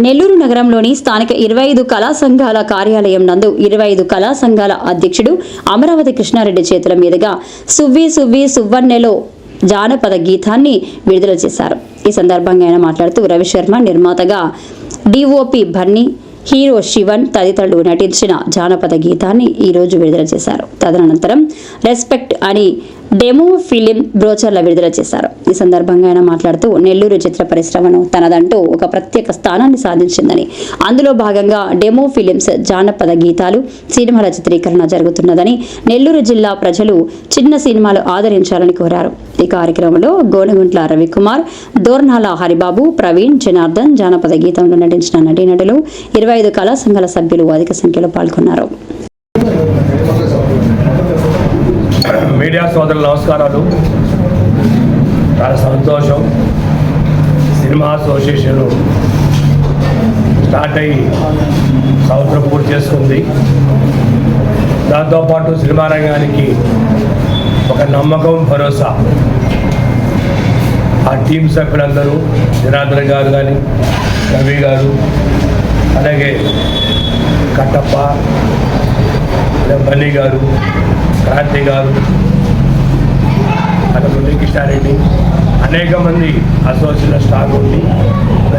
నెల్లూరు నగరంలోని స్థానిక ఇరవై ఐదు కళా సంఘాల కార్యాలయం నందు ఇరవై ఐదు కళా సంఘాల అధ్యక్షుడు అమరావతి కృష్ణారెడ్డి చేతుల మీదుగా సువ్వి సువ్వి సువ్వన్నెలో జానపద గీతాన్ని విడుదల చేశారు. ఈ సందర్భంగా ఆయన మాట్లాడుతూ రవిశర్మ నిర్మాతగా డిఓపి బన్నీ హీరో శివన్ తదితరులు నటించిన జానపద గీతాన్ని ఈరోజు విడుదల చేశారు. తదనంతరం రెస్పెక్ట్ అని డెమో ఫిలిం బ్రోచర్ల విడుదల చేశారు. ఈ సందర్భంగా ఆయన మాట్లాడుతూ నెల్లూరు చిత్ర పరిశ్రమను తనదంటూ ఒక ప్రత్యేక స్థానాన్ని సాధించిందని అందులో భాగంగా డెమో ఫిలిమ్స్ జానపద గీతాలు సినిమాల చిత్రీకరణ జరుగుతున్నదని నెల్లూరు జిల్లా ప్రజలు చిన్న సినిమాలు ఆదరించాలని కోరారు. ఈ కార్యక్రమంలో గోనగుంట్ల రవికుమార్ దోర్నాల హరిబాబు ప్రవీణ్ జనార్దన్ జానపద గీతంలో నటించిన నటీనటులు ఇరవై ఐదు కళా సంఘాల సభ్యులు అధిక సంఖ్యలో పాల్గొన్నారు. మీడియా సోదరుల నమస్కారాలు. చాలా సంతోషం. సినిమా అసోసియేషన్ స్టార్ట్ అయ్యి సంవత్సరం పూర్తి చేసుకుంది దాంతోపాటు సినిమా రంగానికి ఒక నమ్మకం భరోసా. ఆ టీం సభ్యులందరూ జనార్దన్ గారు కానీ రవి గారు అలాగే కట్టప్ప బన్నీ గారు క్రాంతి గారు అలా మురళీకృష్ణారెడ్డి అనేక మంది అసోసియేషన్ స్టాఫ్ ఉండి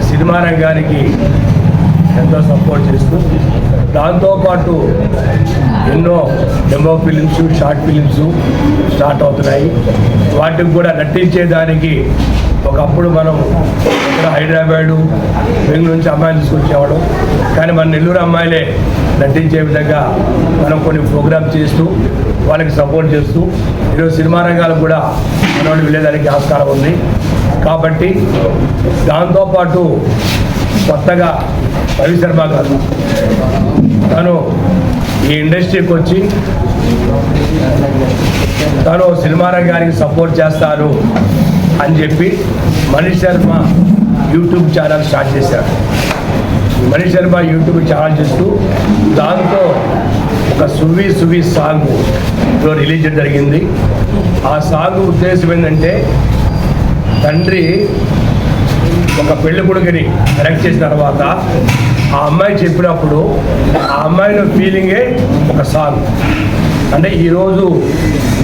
సినిమా రంగానికి ఎంతో సపోర్ట్ చేస్తూ దాంతోపాటు ఎన్నో demo films short films start అవుతున్నాయి. వాటికి కూడా నటించేదానికి ఒకప్పుడు మనం హైదరాబాదు బెంగళూరు నుంచి అమ్మాయిలు తీసుకొచ్చేవాడు. కానీ మన నెల్లూరు అమ్మాయిలే నటించే విధంగా మనం కొన్ని ప్రోగ్రామ్ చేస్తూ వాళ్ళకి సపోర్ట్ చేస్తూ ఈరోజు సినిమా రంగాలకు కూడా మనోడు వెళ్ళేదానికి ఆస్కారం ఉంది. కాబట్టి దాంతోపాటు కొత్తగా రవి శర్మ గారు తను ఈ ఇండస్ట్రీకి వచ్చి తను సినిమా రంగానికి సపోర్ట్ చేస్తారు అని చెప్పి Manish Sharma YouTube channel start చేశారు. మనీష్ శర్మ యూట్యూబ్ ఛానల్ చేస్తూ దాంతో ఒక సువి సువి సాంగ్ రిలీజ్ చేయడం జరిగింది. ఆ సాంగ్ ఉద్దేశం ఏంటంటే తండ్రి ఒక పెళ్ళి కొడుకుని కరెక్ట్ చేసిన తర్వాత ఆ అమ్మాయి చెప్పినప్పుడు ఆ అమ్మాయిలో ఫీలింగే ఒక సాంగ్. అంటే ఈరోజు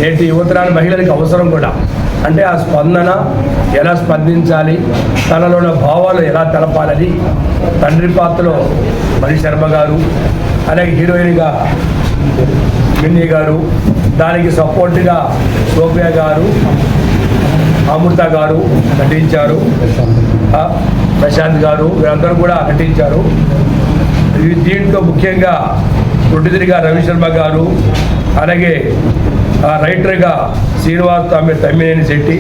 నేటి యువతరాని మహిళలకు అవసరం కూడా. అంటే ఆ స్పందన ఎలా స్పందించాలి తనలో ఉన్న భావాలు ఎలా తెలపాలని తండ్రి పాత్రలో మణి శర్మ గారు అలాగే హీరోయిన్గా మిన్నీ గారు దానికి సపోర్ట్గా సోఫియా గారు అమృత గారు నటించారు. ప్రశాంత్ గారు వీరందరూ కూడా నటించారు. దీంట్లో ముఖ్యంగా ప్రొడ్యూసర్గా రవిశర్మ గారు అలాగే రైటర్గా శ్రీనివాస్ తమ్మి తమ్మినేని శెట్టి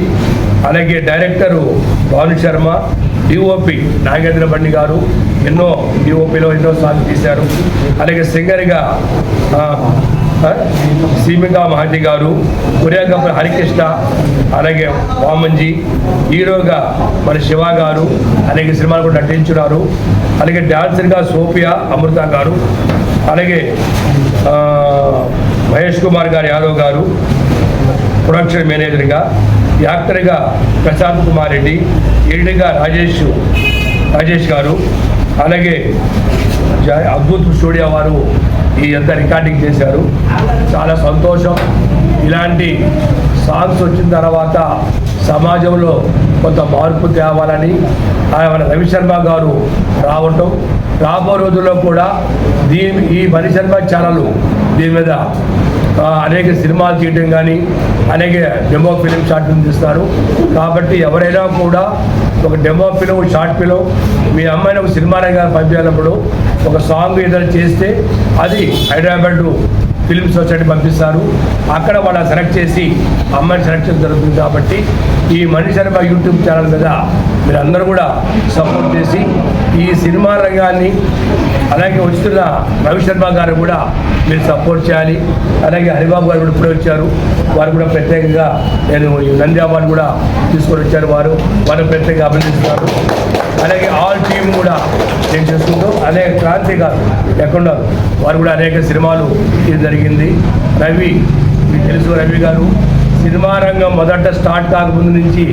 అలాగే డైరెక్టరు భాను శర్మ డిఓపి నాగేంద్ర బండి గారు ఎన్నో డిఓపిలో ఎన్నో సార్లు తీశారు. అలాగే సింగర్గా సీమికా మహతి గారు కొరియోగ్రాఫర్ హరికృష్ణ అలాగే వామన్జీ హీరోగా మన శివ గారు అలాగే సినిమాలు కూడా నటించున్నారు. అలాగే డాన్సర్గా సోఫియా అమృత గారు అలాగే మహేష్ కుమార్ గారు యాదవ్ గారు ప్రొడక్షన్ మేనేజర్గా యాక్టర్గా ప్రశాంత్ కుమార్ రెడ్డి ఎడిటర్గా రాజేష్ రాజేష్ గారు అలాగే అద్భుత్ స్టూడియో వారు ఈ అంతా రికార్డింగ్ చేశారు. చాలా సంతోషం. ఇలాంటి సాంగ్స్ వచ్చిన తర్వాత సమాజంలో కొంత మార్పు తేవాలని ఆయన రవిశర్మ గారు రావటం. రాబో రోజుల్లో కూడా దీని ఈ మణిశర్మ ఛానల్ దీని మీద అనేక సినిమాలు తీయటం కానీ అనేక డెమో ఫిలిం షార్ట్ ఫిల్మ్ తీస్తారు. కాబట్టి ఎవరైనా కూడా ఒక డెమో ఫిలిం షార్ట్ ఫిలిం మీ అమ్మాయిని ఒక సినిమా రంగాన్ని పంపించినప్పుడు ఒక సాంగ్ ఏదైనా చేస్తే అది హైదరాబాద్ ఫిల్మ్ సొసైటీ పంపిస్తారు. అక్కడ వాళ్ళ సెలెక్ట్ చేసి అమ్మాయిని సెలెక్ట్ చేయడం జరుగుతుంది కాబట్టి ఈ మణి శర్మ యూట్యూబ్ ఛానల్ మీద మీరు అందరూ కూడా సపోర్ట్ చేసి ఈ సినిమా రంగాన్ని అలాగే వస్తున్న రవి శర్మ గారు కూడా మీరు సపోర్ట్ చేయాలి. అలాగే హరిబాబు గారు కూడా ఇప్పుడే వచ్చారు. వారు కూడా ప్రత్యేకంగా నేను ఈ నంది అవార్డు కూడా తీసుకొని వచ్చారు వారు. వారు ప్రత్యేకంగా అభినందిస్తున్నారు. అలాగే ఆల్ టీమ్ కూడా నేను చేసుకుంటూ అనేక క్రాంతి గారు ఎక్కడున్నారు వారు కూడా అనేక సినిమాలు జరిగింది. రవి మీకు తెలుసు రవి గారు సినిమా రంగం మొదట స్టార్ట్ కాకముందు నుంచి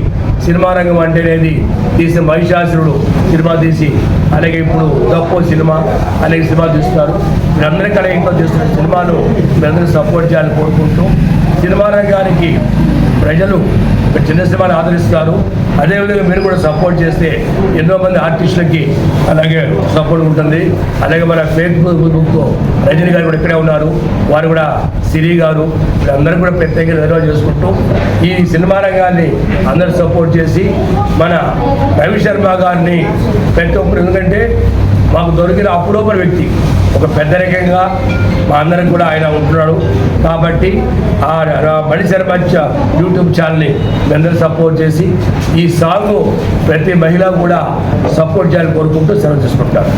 సినిమా రంగం అంటేనేది తీసిన మహిషాసురుడు సినిమా తీసి అలాగే ఇప్పుడు గప్పో సినిమా అలాగే సినిమా తీస్తున్నారు. మీరందరూ కూడా ఇంకా చేస్తున్న సినిమాలు మీరందరూ సపోర్ట్ చేయాలని కోరుకుంటూ సినిమా రంగానికి ప్రజలు చిన్న సినిమాని ఆదరిస్తారు. అదేవిధంగా మీరు కూడా సపోర్ట్ చేస్తే ఎన్నో మంది ఆర్టిస్టులకి అలాగే సపోర్ట్ ఉంటుంది. అలాగే మన ఫేస్బుక్ బుక్ రజనీ గారు కూడా ఇక్కడే ఉన్నారు. వారు కూడా సిరి గారు వీళ్ళందరూ కూడా ప్రత్యేకంగా నిర్వహణ చేసుకుంటూ ఈ సినిమా రంగాన్ని అందరూ సపోర్ట్ చేసి మన రవి శర్మ గారిని ప్రతి ఒక్కరు ఎందుకంటే మాకు దొరికిన అపురూపర వ్యక్తి. ఒక పెద్ద రకంగా మా అందరం కూడా ఆయన ఉంటున్నాడు. కాబట్టి ఆ ర- మణి యూట్యూబ్ ఛానల్ని అందరూ సపోర్ట్ చేసి ఈ సాంగ్ ప్రతి మహిళ కూడా సపోర్ట్ చేయాలని కోరుకుంటూ సెలవు తీసుకుంటారు.